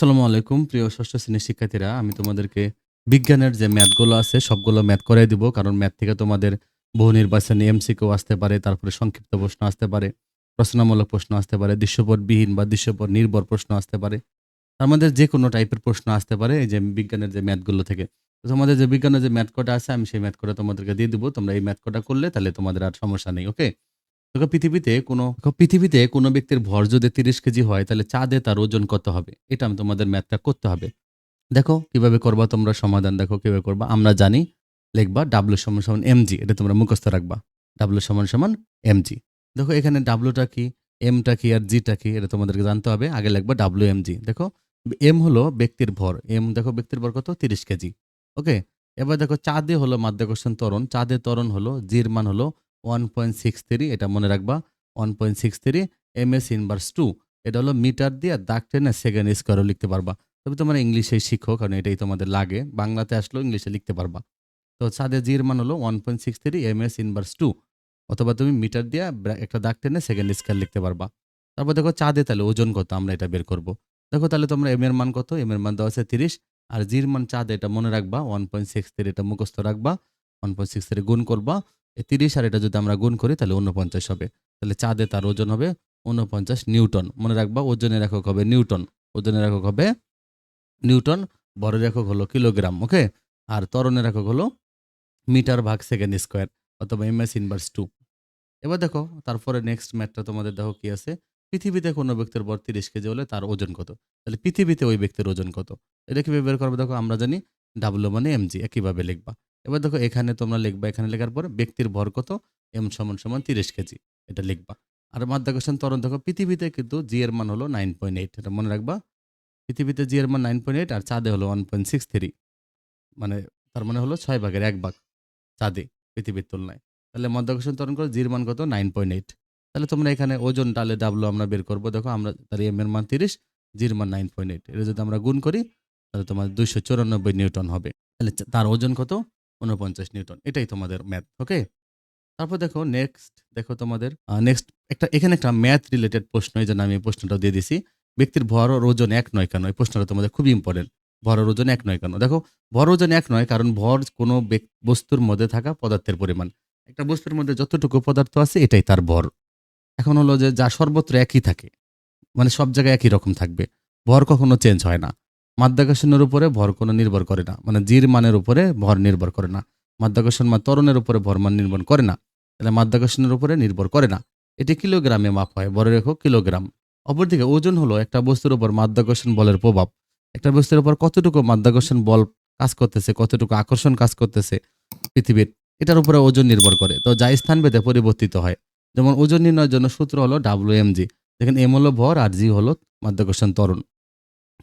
আসসালামু আলাইকুম, প্রিয় ষষ্ঠ শ্রেণির শিক্ষার্থীরা। আমি তোমাদেরকে বিজ্ঞানের যে ম্যাথগুলো আছে, সবগুলো ম্যাথ করাই দিব। কারণ ম্যাথ থেকে তোমাদের বহু নির্বাচনী এমসিকিউ আসতে পারে, তারপরে সংক্ষিপ্ত প্রশ্ন আসতে পারে রচনামূলক প্রশ্ন আসতে পারে, দৃশ্যপটবিহীন বা দৃশ্যপট নির্ভর প্রশ্ন আসতে পারে। তার মধ্যে যে কোনো টাইপের প্রশ্ন আসতে পারে, এই যে বিজ্ঞানের যে ম্যাথগুলো থেকে। তো তোমাদের যে বিজ্ঞানের যে ম্যাথ কটা আছে, আমি সেই ম্যাথ কটা তোমাদেরকে দিয়ে দিব। তোমরা এই ম্যাথ কটা করলে তাহলে তোমাদের আর সমস্যা নেই, ওকে? দেখো পৃথিবীতে কোনো পৃথিবীতে কোনো ব্যক্তির ভর যদি তিরিশ কেজি হয়, তাহলে চাঁদে তার ওজন কত হবে? এটা আমি তোমাদের ম্যাথটা করতে হবে। দেখো, কীভাবে করবা তোমরা সমাধান? দেখো, কীভাবে করবা? আমরা জানি, লিখবা ডাব্লু সমান সমান এমজি এটা তোমরা মুখস্থ রাখবা। ডাব্লু সমান সমান এমজি দেখো, এখানে ডাব্লুটা কি এমটা কি আর জিটা কি, এটা তোমাদেরকে জানতে হবে। আগে লিখবা ডাব্লু এমজি দেখো এম হলো ব্যক্তির ভর। এম দেখো, ব্যক্তির ভর কত? তিরিশ কেজি। ওকে? এবার দেখো, চাঁদে হলো মাধ্যাকর্ষণ ত্বরণ। চাঁদে ত্বরণ হলো জির মান হলো ওয়ান পয়েন্ট সিক্স থ্রি এটা মনে রাখবা one point six three M S inverse two এটা হলো মিটার দিয়ে দাগ টেনে সেকেন্ড স্কোয়ারও লিখতে পারবা। তবে তোমরা ইংলিশে শিখো, কারণ এটাই তোমাদের লাগে। বাংলাতে আসলেও ইংলিশে লিখতে পারবা। তো চাঁদের জির মান হলো one point six three M S inverse two অথবা তুমি মিটার দিয়ে একটা দাগ টেনে সেকেন্ড স্কোয়ার লিখতে পারবা। তারপর দেখো চাঁদে তাহলে ওজন কত, আমরা এটা বের করব। দেখো তাহলে তোমরা এম এর মান কত? এম এর মান দেওয়া আছে তিরিশ, আর জির মান চাঁদে এটা মনে রাখবা ওয়ান পয়েন্ট সিক্স থ্রি এটা মুখস্থ রাখবা ওয়ান পয়েন্ট সিক্স থ্রি গুণ করবা এই তিরিশ আর এটা যদি আমরা গুণ করি, তাহলে উনপঞ্চাশ হবে। তাহলে চাঁদে তার ওজন হবে উনপঞ্চাশ নিউটন। মনে রাখবা, ওজনের একক হবে নিউটন। ওজনের একক হবে নিউটন বড়ের একক হলো কিলোগ্রাম, ওকে? আর ত্বরণের একক হলো মিটার ভাগ সেকেন্ড স্কোয়ার অথবা এম এস ইনভার্স টু। এবার দেখো, তারপরে নেক্সট ম্যাথটা তোমাদের দেখো কি আছে। পৃথিবীতে কোনো ব্যক্তির বর তিরিশ কেজি হলে তার ওজন কত? তাহলে পৃথিবীতে ওই ব্যক্তির ওজন কত? এটা কীভাবে বের করবে দেখো, আমরা জানি ডাব্লু মানে এমজি একইভাবে লিখবা। এবার দেখো এখানে তোমরা লিখবা, এখানে লেখার পর ব্যক্তির ভর কত? এম সমান সমান তিরিশ কেজি, এটা লিখবা। আর মাধ্যাকর্ষণ ত্বরণ দেখো, পৃথিবীতে কিন্তু জি এর মান হলো নাইন পয়েন্ট এইট এটা মনে রাখবা। পৃথিবীতে জি এর মান নাইন পয়েন্ট এইট আর চাঁদে হলো ওয়ান পয়েন্ট সিক্স থ্রি মানে তার মানে হলো ছয় ভাগের এক ভাগ চাঁদে পৃথিবীর তুলনায়। তাহলে মাধ্যাকর্ষণ ত্বরণ করে জির মান কত? নাইন পয়েন্ট এইট তাহলে তোমরা এখানে ওজন তাহলে ডাবলো আমরা বের করব, দেখো আমরা তার এম এর মান তিরিশ জির মান নাইন পয়েন্ট এইট এটা যদি আমরা গুণ করি, তাহলে তোমার দুইশো চুরানব্বই নিউটন হবে। তাহলে তার ওজন কত? উনপঞ্চাশ নিউটন। এটাই তোমাদের ম্যাথ ওকে তারপর দেখো নেক্সট দেখো তোমাদের নেক্সট একটা, এখানে একটা ম্যাথ রিলেটেড প্রশ্ন, এই জন্য আমি এই প্রশ্নটা দিয়ে দিছি। ব্যক্তির ভর ওজন এক নয় কেন? এই প্রশ্নটা তোমাদের খুবই ইম্পর্টেন্ট ভর ওজন এক নয় কেন? দেখো, ভর ওজন এক নয় কারণ ভর কোনো বস্তুর মধ্যে থাকা পদার্থের পরিমাণ। একটা বস্তুর মধ্যে যতটুকু পদার্থ আছে, এটাই তার ভর। এখন হলো যে যা সর্বত্র একই থাকে মানে সব জায়গায় একই রকম থাকবে। ভর কখনো চেঞ্জ হয় না। মাধ্যাকর্ষণের উপরে ভর কোনো নির্ভর করে না। মানে জির মানের উপরে ভর নির্ভর করে না। মাধ্যাকর্ষণ বা ত্বরণের উপরে ভর মান নির্ভর করে না। তাহলে মাধ্যাকর্ষণের উপরে নির্ভর করে না। এটি কিলোগ্রামে মাপ হয়। বড় রেখো কিলোগ্রাম। অপরদিকে ওজন হলো একটা বস্তুর উপর মাধ্যাকর্ষণ বলের প্রভাব। একটা বস্তুর উপর কতটুকু মাধ্যাকর্ষণ বল কাজ করতেছে, কতটুকু আকর্ষণ কাজ করতেছে পৃথিবীর, এটার উপরে ওজন নির্ভর করে। তো যা স্থান ভেদে পরিবর্তিত হয়। যেমন ওজন নির্ণয়ের জন্য সূত্র হলো ডাব্লিউ এম জি। দেখেন এম হলো ভর আর জি হলো মাধ্যাকর্ষণ ত্বরণ।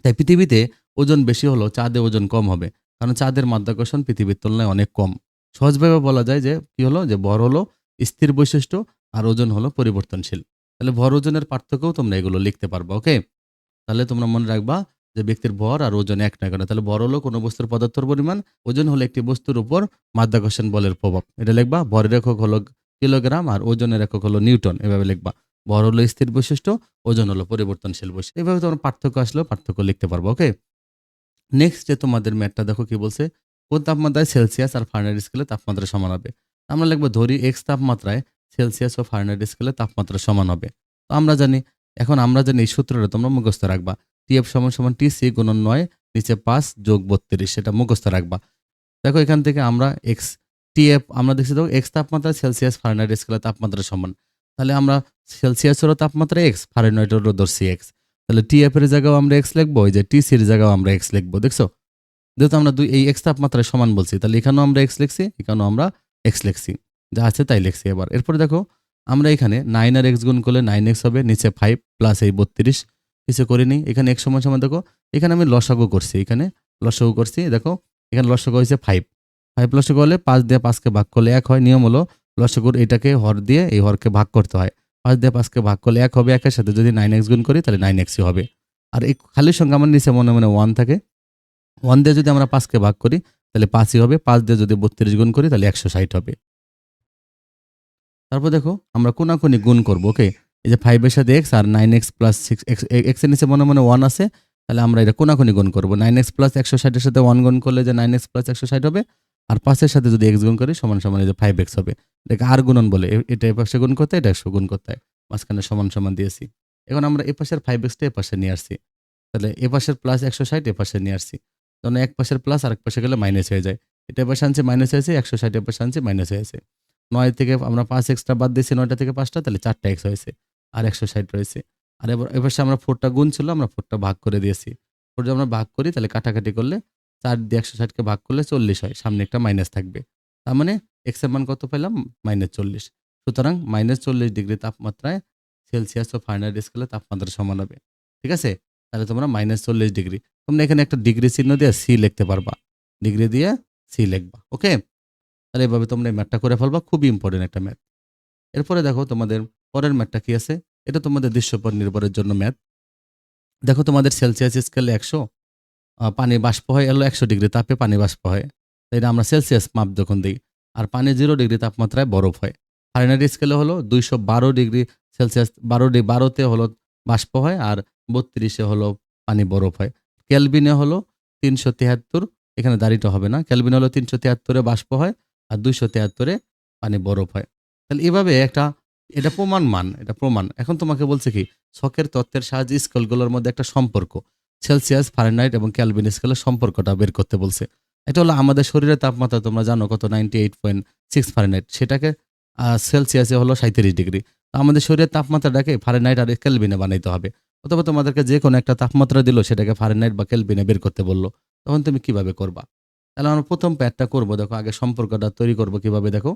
তাই পৃথিবীতে ওজন বেশি হলো, চাঁদে ওজন কম হবে। কারণ চাঁদের মাধ্যাকর্ষণ পৃথিবীর তুলনায় অনেক কম। সহজভাবে বলা যায় যে, কি হলো? যে ভর হলো স্থির বৈশিষ্ট্য আর ওজন হলো পরিবর্তনশীল। তাহলে ভর ওজনের পার্থক্যও তোমরা এগুলো লিখতে পারবা, ওকে? তাহলে তোমরা মনে রাখবা যে ব্যক্তির ভর আর ওজন এক না কেন। তাহলে ভর হলো কোনো বস্তুর পদার্থর পরিমাণ, ওজন হলো একটি বস্তুর উপর মাধ্যাকর্ষণ বলের প্রভাব। এটা লিখবা, ভরের একক হলো কিলোগ্রাম আর ওজনের একক হলো নিউটন, এভাবে লিখবা। ভর হলো স্থির বৈশিষ্ট্য, ওজন হলো পরিবর্তনশীল বৈশিষ্ট্য। এভাবে তোমার পার্থক্য আসলেও পার্থক্য লিখতে পারব, ওকে? নেক্সট যে তোমাদের ম্যাথটা দেখো কি বলছে, কোন তাপমাত্রায় সেলসিয়াস আর ফারেনহাইট স্কেলে তাপমাত্রা সমান হবে? আমরা লিখব ধরি এক্স তাপমাত্রায় সেলসিয়াস ও ফারেনহাইট স্কেলে তাপমাত্রা সমান হবে। তো আমরা জানি, এখন আমরা জানি এই সূত্রটা তোমরা মুখস্থ রাখবা। টিএফ সমান সমান টি সি গুণন নয়, নিচে পাঁচ যোগ বত্রিশ, সেটা মুখস্থ রাখবা। দেখো এখান থেকে আমরা এক্স টিএফ আমরা দেখছি দেখো এক্স তাপমাত্রা সেলসিয়াস ফারেনহাইট স্কেলে তাপমাত্রা সমান। তাহলে আমরা সেলসিয়াসেরও তাপমাত্রা এক্স ফারেনহাইটেরও ধরছি এক্স তাহলে টিএফ এর জায়গাও আমরা এক্স লিখব ওই যে টিসির জায়গাও আমরা এক্স লিখব, দেখছ? যেহেতু আমরা দুই, এই এক্স তাপমাত্রায় সমান বলছি, তাহলে এখানেও আমরা এক্স লিখছি, এখানেও আমরা এক্স লিখছি। যা আছে তাই লিখছি এবার। এরপরে দেখো, আমরা এখানে নাইন আর এক্স গুণ করলে নাইন এক্স হবে, নিচে ফাইভ প্লাস এই বত্রিশ, কিছু করে নিই এখানে এক সমান সমান দেখো, এখানে আমি লসাগু করছি, এখানে লসাগু করছি, দেখো, এখানে লসাগু হয়েছে ফাইভ ফাইভ লসাগু হলে পাঁচ দিয়ে পাঁচকে ভাগ করলে এক হয়, নিয়ম হলো লসাগুর এটাকে হর দিয়ে এই হরকে ভাগ করতে হয়। পাঁচ দিয়ে পাঁচকে ভাগ করলে এক হবে একের সাথে যদি নাইন এক্স গুণ করি, তাহলে নাইন এক্সই হবে। আর এই খালি সংখ্যা আমার নিচে মনে মনে ওয়ান থাকে। ওয়ান দিয়ে যদি আমরা পাঁচকে ভাগ করি, তাহলে পাঁচই হবে। পাঁচ দিয়ে যদি বত্রিশ গুণ করি, তাহলে একশো ষাট হবে। তারপর দেখো, আমরা কোনাকুনি গুণ করব ওকে এই যে ফাইভের সাথে এক্স আর nine X plus six X এক্সের নিচে মনে মনে ওয়ান আছে, তাহলে আমরা এটা কোনাকুনি গুণ করব। নাইন এক্স প্লাস একশো ষাটের সাথে ওয়ান গুণ করলে যে নাইন এক্স প্লাস একশো ষাট হবে আর পাঁচের সাথে যদি এক্স গুণ করি, সমান সমান এই যে ফাইভ এক্স হবে। এটাকে আর গুণন বলে এটা এ পাশে গুণ করতে এটা একশো গুণ করতে হয়। মাঝখানে সমান সমান দিয়েছি। এখন আমরা এ পাশের ফাইভ এক্সটা এ পাশে নিয়ে আসছি। তাহলে এ পাশের প্লাস একশো ষাট এ পাশে নিয়ে আসছি। তখন এক পাশের প্লাস আরেক পাশে গেলে মাইনাস হয়ে যায়। এটা এ পাশে আনছে মাইনাস হয়েছে, একশো ষাট এ পাশে আনছে মাইনাস হয়েছে। নয় থেকে, আমরা পাঁচ এক্সট্রা বাদ দিয়েছি, নয়টা থেকে পাঁচটা, তাহলে চারটা এক্স হয়েছে, আর একশো ষাট রয়েছে। আর এবার, এ পাশে আমরা ফোরটা গুণ ছিল, আমরা ফোরটা ভাগ করে দিয়েছি। ফোর আমরা ভাগ করি, তাহলে কাটাকাটি করলে চার দিয়ে একশো ষাটকে ভাগ করলে চল্লিশ হয়, সামনে একটা মাইনাস থাকবে। তার মানে এক্সের মান কত পেলাম? মাইনাস চল্লিশ। সুতরাং মাইনাস চল্লিশ ডিগ্রি তাপমাত্রায় সেলসিয়াস ও ফারেনহাইট স্কেলে তাপমাত্রা সমান হবে। ঠিক আছে? তাহলে তোমরা মাইনাস চল্লিশ ডিগ্রি তোমরা এখানে একটা ডিগ্রি চিহ্ন দিয়ে সি লিখতে পারবা। ডিগ্রি দিয়ে সি লিখবা ওকে তাহলে এভাবে তোমরা এই ম্যাথটা করে ফেলবা খুবই ইম্পর্টেন্ট একটা ম্যাথ এরপরে দেখো তোমাদের পরের ম্যাথটা কি আছে? এটা তোমাদের দৃশ্যপট নির্ভরের জন্য ম্যাথ দেখো তোমাদের সেলসিয়াস স্কেলে একশো পানি বাষ্প হয়, এলো একশো ডিগ্রি তাপে পানি বাষ্প হয়। এটা আমরা সেলসিয়াস মাপ যখন দিই, আর পানি জিরো ডিগ্রি তাপমাত্রায় বরফ হয়। ফারেনহাইট স্কেলে হলো দুইশো বারো ডিগ্রি সেলসিয়াস, বারো ডিগ্রি, বারোতে হলো বাষ্প হয়, আর বত্রিশে হলো পানি বরফ হয়। ক্যালভিনে হলো তিনশো তিয়াত্তর, এখানে দাঁড়িয়ে হবে না। ক্যালভিন হলো তিনশো তিয়াত্তরে বাষ্প হয়, আর দুইশো তিয়াত্তরে পানি বরফ হয়। তাহলে এভাবে একটা, এটা প্রমাণ মান, এটা প্রমাণ। এখন তোমাকে বলছে কি, শখের তত্ত্বের সাহায্যে স্কেলগুলোর মধ্যে একটা সম্পর্ক। সেলসিয়াস ফারেনহাইট এবং ক্যালভিন স্কেলের সম্পর্কটা বের করতে বলছে। এটা হলো আমাদের শরীরের তাপমাত্রা, তোমরা জানো কত? Ninety eight point six Fahrenheit সেটাকে সেলসিয়াসে হলো সাঁত্রিশ ডিগ্রি। আমাদের শরীরের তাপমাত্রাটাকে ফারেনহাইট আর ক্যালভিনে বানাইতে হবে। অথবা তোমাদেরকে যে কোনো একটা তাপমাত্রা দিল, সেটাকে ফারেনহাইট বা ক্যালভিনে বের করতে বলল। তখন তুমি কীভাবে করবা? তাহলে আমরা প্রথম প্যাডটা করব। দেখো, আগে সম্পর্কটা তৈরি করব কীভাবে? দেখো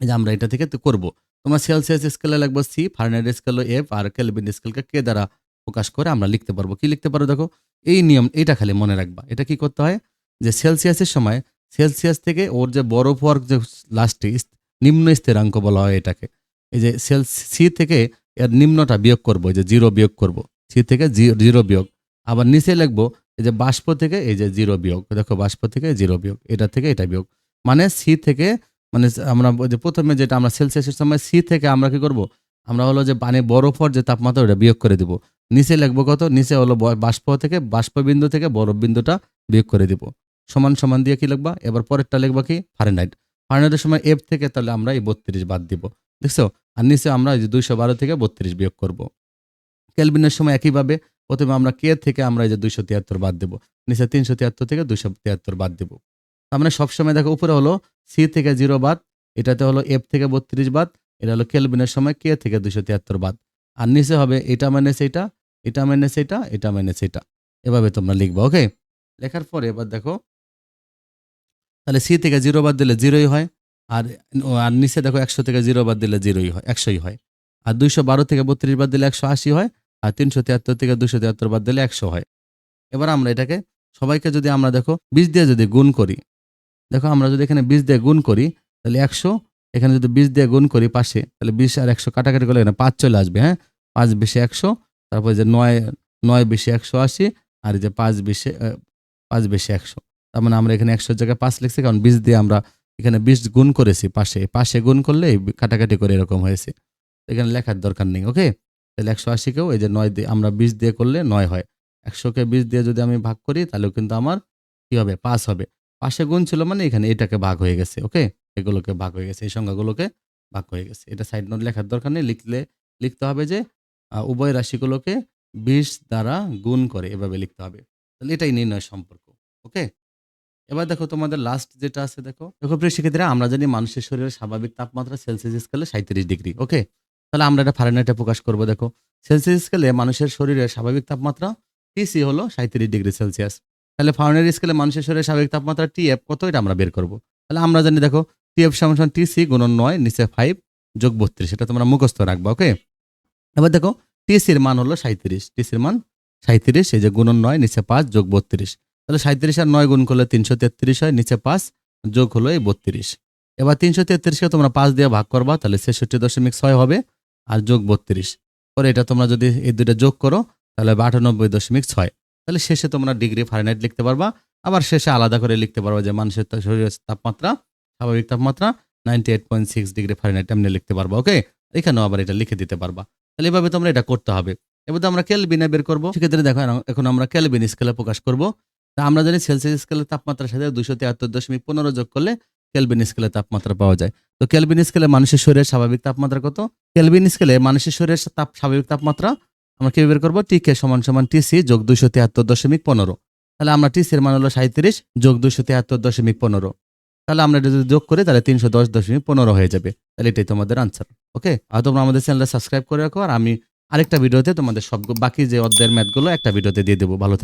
যে আমরা এটা থেকে তো করব। তোমার সেলসিয়াস স্কেলে লাগবে সি ফারেনহাইট স্কেল এফ আর ক্যালভিন স্কেলকে কে দ্বারা প্রকাশ করে আমরা লিখতে পারব। কি লিখতে পারব দেখো? এই নিয়ম এটা খালি মনে রাখবা। এটা কি করতে হয়? যে সেলসিয়াসের সময়, সেলসিয়াস থেকে ওর যে বরফ হওয়ার যে লাস্টে নিম্ন স্থিরাঙ্ক বলা হয় এটাকে। এই যে সেল সি থেকে এর নিম্নটা বিয়োগ করব যে জিরো বিয়োগ করব। সি থেকে জিরো বিয়োগ। আবার নিচে লিখব, এই যে বাষ্প থেকে এই যে জিরো বিয়োগ। দেখো বাষ্প থেকে জিরো বিয়োগ, এটা থেকে এটা বিয়োগ। মানে সি থেকে মানে আমরা যে প্রথমে যেটা আমরা সেলসিয়াসের সময় সি থেকে আমরা কি করব? আমরা হলো যে পানি বরফ হওয়ার যে তাপমাত্রা, ওটা বিয়োগ করে দিব। নিচে লিখব কত? নিচে হলো বাষ্প থেকে বাষ্প বিন্দু থেকে বরফ বিন্দুটা বিয়োগ করে দিব। সমান সমান দিয়ে কি লিখবা? এবার পরেরটা লিখবা কি? ফারেনহাইট ফারেনহাইটের সময় এফ থেকে তাহলে আমরা এই বত্রিশ বাদ দিব। দেখছ? আর নিচে আমরা এই যে দুইশো বারো থেকে বত্রিশ বিয়োগ করব। ক্যালভিনের সময় একইভাবে প্রথমে আমরা কে থেকে আমরা এই যে দুইশো তিয়াত্তর বাদ দেবো। নিচে তিনশো তিয়াত্তর থেকে দুইশো তিয়াত্তর বাদ দেবো। মানে সবসময় দেখো উপরে হলো সি থেকে জিরো বাদ, এটাতে হলো এফ থেকে বত্রিশ বাদ, এটা হলো কেলভিনের সময় কে থেকে দুইশো তিয়াত্তর বাদ। আর নিচে হবে এটা মাইনাস এটা এটা মাইনাস এটা এটা মাইনাস এটা এভাবে তোমরা লিখবা ওকে লেখার পরে এবার দেখো, তাহলে সি থেকে জিরো বাদ দিলে জিরোই হয়, আর আর নিচে দেখো একশো থেকে জিরো বাদ দিলে জিরোই হয়, একশোই হয়। আর দুইশো বারো থেকে বত্রিশ বাদ দিলে একশো আশি হয়, আর তিনশো তিয়াত্তর থেকে দুশো তিয়াত্তর বাদ দিলে একশো হয়। এবার আমরা এটাকে, সবাইকে যদি আমরা দেখো বীজ দিয়ে যদি গুণ করি, দেখো আমরা যদি এখানে বীজ দিয়ে গুণ করি, তাহলে একশো এখানে যদি বীজ দিয়ে গুণ করি পাশে তাহলে বিশ আর একশো কাটাকাটি করলে এখানে পাঁচ চলে আসবে হ্যাঁ? পাঁচ বিশে একশো, তারপর যে নয় নয় বেশি একশো আশি আর যে পাঁচ বিশে পাঁচ বেশি একশো। তার মানে আমরা এখানে একশোর জায়গায় পাঁচ লিখছি, কারণ বীজ দিয়ে আমরা এখানে বিশ গুণ করেছি পাশে পাশে গুণ করলে কাটাকাটি করে এরকম হয়েছে। এখানে লেখার দরকার নেই, ওকে? তাহলে একশো আশিকেও এই যে নয় দিয়ে, আমরা বিশ দিয়ে করলে নয় হয়। একশোকে বিশ দিয়ে যদি আমি ভাগ করি, তাহলেও কিন্তু আমার কি হবে? পাঁচ হবে। পাশে গুণ ছিল মানে এখানে এটাকে ভাগ হয়ে গেছে, ওকে? এগুলোকে ভাগ হয়ে গেছে, এই সংখ্যাগুলোকে ভাগ হয়ে গেছে। এটা সাইড নোট লেখার দরকার নেই, লিখলে, লিখতে হবে যে উভয় রাশিগুলোকে বিশ দ্বারা গুণ করে এভাবে লিখতে হবে। তাহলে এটাই নির্ণয় সম্পর্ক, ওকে? এবার দেখো তোমাদের লাস্ট যেটা আছে, দেখো। দেখো প্রিয় শিক্ষার্থীরা, আমরা জানি মানুষের শরীরের স্বাভাবিক তাপমাত্রা সেলসিয়াস স্কেলে সাঁত্রিশ ডিগ্রি, ওকে? তাহলে আমরা এটা ফারেনহাইটে প্রকাশ করব, দেখো। সেলসিয়াস স্কেলে মানুষের শরীরের স্বাভাবিক তাপমাত্রা টিসি হলো সাঁত্রিশ ডিগ্রি সেলসিয়াস তাহলে ফারেনহাইট স্কেলে মানুষের শরীরের স্বাভাবিক তাপমাত্রা টিএফ কত? এটা আমরা বের করব। তাহলে আমরা জানি, দেখো সমান সমান টিসি গুণন নয়, নিচে ফাইভ যোগ বত্রিশ। এটা তোমরা মুখস্থ রাখবা ওকে এবার দেখো টিসির মান হলো সাঁত্রিশ টিসির মান সাঁত্রিশ এই যে গুণন নয়, নিচে পাঁচ, যোগ বত্রিশ। তাহলে সাঁত্রিশ আর নয় গুণ করলে তিনশো তেত্রিশ হয়, নিচে পাঁচ, যোগ হলো এই বত্রিশ। এবার তিনশো তেত্রিশকে তোমরা পাঁচ দিয়ে ভাগ করবা, তাহলে ছেষট্টি দশমিক ছয় হবে, আর যোগ বত্রিশ। পরে এটা তোমরা যদি এই দুটো যোগ করো, তাহলে আটানব্বই দশমিক ছয়। তাহলে শেষে তোমরা ডিগ্রি ফারেনহাইট লিখতে পারবা, আবার শেষে আলাদা করে লিখতে পারবা যে মানুষের শরীরের তাপমাত্রা স্বাভাবিক তাপমাত্রা ninety eight point six degree Fahrenheit এমনি লিখতে পারবা ওকে এখানেও আবার এটা লিখে দিতে পারবা। তাহলে এভাবে তোমরা এটা করতে হবে। এবার তো আমরা কেলভিনে বের করব। সেক্ষেত্রে দেখো, এখন- আমরা কেলভিন স্কেলে প্রকাশ করব। তা আমরা জানি সেলসিয়াস স্কেলের তাপমাত্রার সাথে দুইশো তিয়াত্তর দশমিক পনেরো যোগ করলে কেলভিন স্কেলের তাপমাত্রা পাওয়া যায়। তো কেলভিন স্কেলে মানুষের শরীরের স্বাভাবিক তাপমাত্রা কত? কেলভিন স্কেলে মানুষের শরীরের তাপ স্বাভাবিক তাপমাত্রা আমরা কি বের করব? টি কে সমান সমান টিসি যোগ দুইশো তিয়াত্তর দশমিক পনেরো। তাহলে আমরা টিসির মান হলো সাঁত্রিশ যোগ দুইশো তিয়াত্তর দশমিক পনেরো। তাহলে আমরা যদি যোগ করি, তাহলে তিনশো দশ দশমিক পনেরো হয়ে যাবে। তাহলে এটাই তোমাদের আনসার ওকে আর তোমরা আমাদের চ্যানেলটা সাবস্ক্রাইব করে রাখো, আর আমি আরেকটা ভিডিওতে তোমাদের সব বাকি যে অধ্যায়ের ম্যাথগুলো একটা ভিডিওতে দিয়ে দেবো। ভালো থেকো।